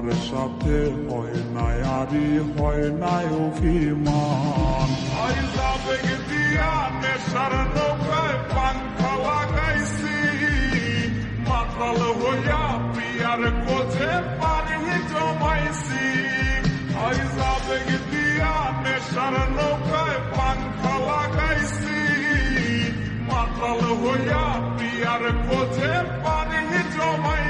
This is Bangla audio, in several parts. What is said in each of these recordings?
ধোয়ার সাথে হয় না আরি হয় না অভিমান। মাতাল হইয়া পিয়ার কোঝে পানি জমাইছি। দিয়া নেশার লাগাইছি পানি জমাইছি।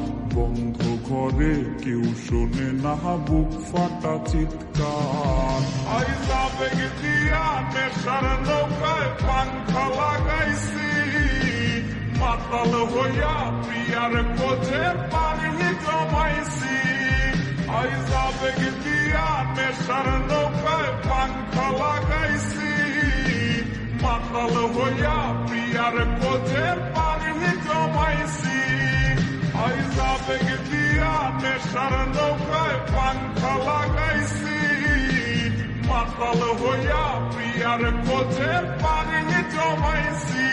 বন্ধ ঘরে কেউ শোনে না, বুক ফাটা চিৎকার। লাগাইছি। মাতাল হইয়া পিয়ার কোঝে পানি জমাইছি। আইসাবেগ দিয়া নেশার নৌকায় পাংখা লাগাইছি। মাতাল হইয়া পিয়ার কোঝে নৌকায় পাংখা লাগাইছি মাতাল হইয়া প্রিয়ার কোচে পানি জমাইছি